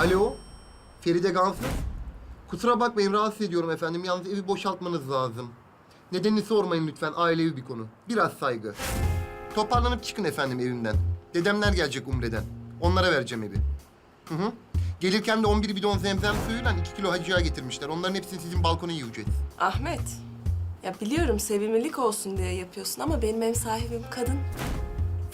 Alo, Feride Gansız. Kusura bakmayın rahatsız ediyorum efendim. Yalnız evi boşaltmanız lazım. Nedenini sormayın lütfen. Ailevi bir konu. Biraz saygı. Toparlanıp çıkın efendim evimden. Dedemler gelecek Umre'den. Onlara vereceğim evi. Hı hı. Gelirken de 11 bidon zemzem suyuyla 2 kilo hacıya getirmişler. Onların hepsini sizin balkona yiyeceğiz. Ahmet, ya biliyorum sevimlilik olsun diye yapıyorsun ama benim ev sahibim kadın.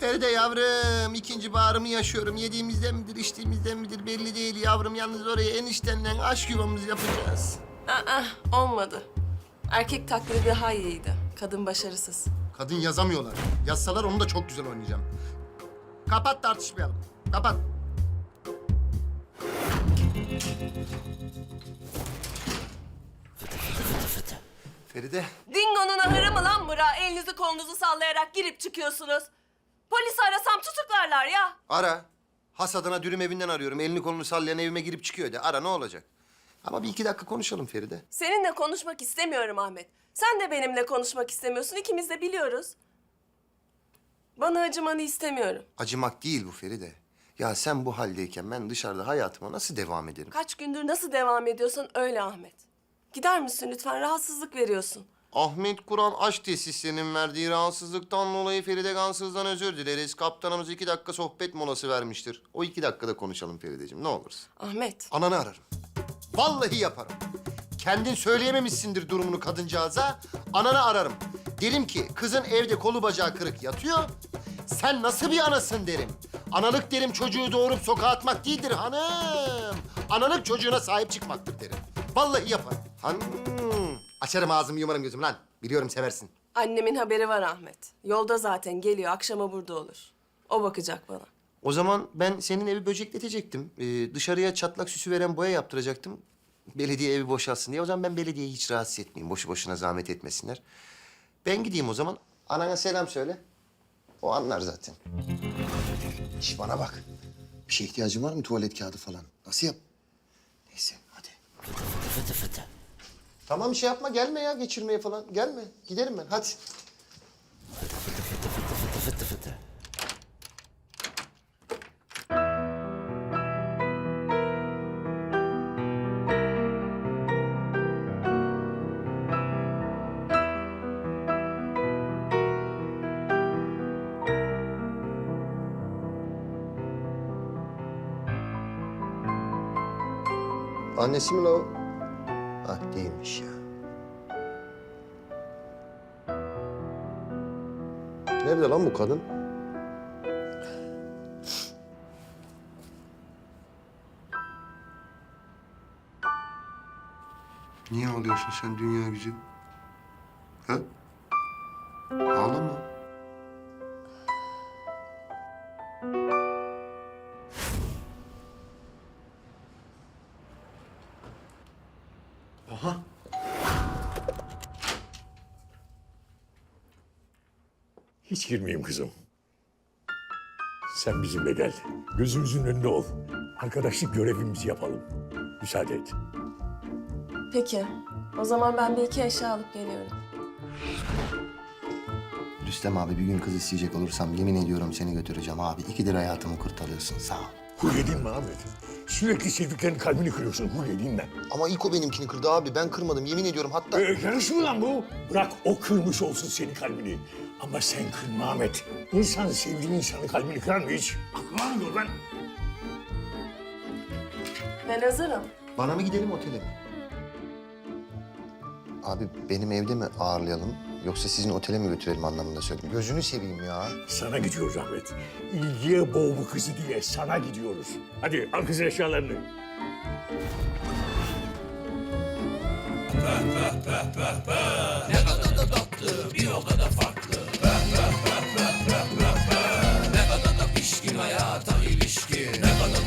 Feride yavrum, ikinci bağrımı yaşıyorum. Yediğimizden midir, içtiğimizden midir belli değil yavrum. Yalnız oraya eniştenle aşk yuvamızı yapacağız. Aa, olmadı. Erkek taklidi daha iyiydi. Kadın başarısız. Kadın yazamıyorlar. Yazsalar onu da çok güzel oynayacağım. Kapat tartışmayalım. Kapat. Feride. Dingo'nun ahırı mı lan bura? Elinizi kolunuzu sallayarak girip çıkıyorsunuz. Polisi arasam tutuklarlar ya. Ara. Has adına dürüm evinden arıyorum. Elini kolunu sallayan evime girip çıkıyor de. Ara ne olacak? Ama bir iki dakika konuşalım Feride. Seninle konuşmak istemiyorum Ahmet. Sen de benimle konuşmak istemiyorsun. İkimiz de biliyoruz. Bana acımanı istemiyorum. Acımak değil bu Feride. Ya sen bu haldeyken ben dışarıda hayatıma nasıl devam ederim? Kaç gündür nasıl devam ediyorsan öyle Ahmet. Gider misin lütfen? Rahatsızlık veriyorsun. Ahmet Kur'an aşk tesislerinin verdiği rahatsızlıktan dolayı Feride Gansız'dan özür dileriz. Kaptanımız iki dakika sohbet molası vermiştir. O iki dakikada konuşalım Ferideciğim ne olursun. Ahmet, Ananı ararım. Vallahi yaparım. Kendin söyleyememişsindir durumunu kadıncağıza. Ananı ararım. Derim ki kızın evde kolu bacağı kırık yatıyor. Sen nasıl bir anasın derim. Analık derim çocuğu doğurup sokağa atmak değildir hanım. Analık çocuğuna sahip çıkmaktır derim. Vallahi yaparım. Hanım. Açarım ağzımı yumarım gözüm lan. Biliyorum seversin. annemin haberi var Ahmet. Yolda zaten geliyor. Akşama burada olur. O bakacak bana. O zaman ben senin evi böcekletecektim. Ee, dışarıya çatlak süsü veren boya yaptıracaktım. Belediye evi boşalsın diye. O zaman ben belediyeyi hiç rahatsız etmeyeyim. Boşu boşuna zahmet etmesinler. Ben gideyim o zaman. Anana selam söyle. O anlar zaten. Şş bana bak. Bir şeye ihtiyacın var mı tuvalet kağıdı falan? Nasıl yap? Neyse hadi. Tamam şey yapma gelme ya geçirmeye falan. Gelme. Giderim ben hadi. Annesi mi o? Ah değilmiş ya. Nerede lan bu kadın? Niye ağlıyorsun sen dünya güzeli? Ha? Ağlama. Aha. Hiç girmeyeyim kızım. Sen bizimle gel. Gözümüzün önünde ol. Arkadaşlık görevimizi yapalım. Müsaade et. Peki. O zaman ben bir iki eşya alıp geliyorum. Rüstem abi bir gün kız isteyecek olursam yemin ediyorum seni götüreceğim abi. İkidir hayatımı kurtarıyorsun sağ ol. Huy edin mi Ahmet? Sürekli sevdiklerinin kalbini kırıyorsun. Edinle. Ama ilk o benimkini kırdı abi. Ben kırmadım yemin ediyorum hatta. Ee, yarış mı lan bu? Bırak o kırmış olsun senin kalbini. Ama sen kırma Ahmet. İnsan sevdiği insanın kalbini kırar mı hiç? Aklına mı lan? Ben hazırım. Bana mı gidelim otele mi? Abi benim evde mi ağırlayalım yoksa sizin otele mi götürelim anlamında söyledim. Gözünü seveyim ya. Sana gidiyoruz Ahmet. İlgiye boğ bu kızı diye sana gidiyoruz. Hadi al kızın eşyalarını.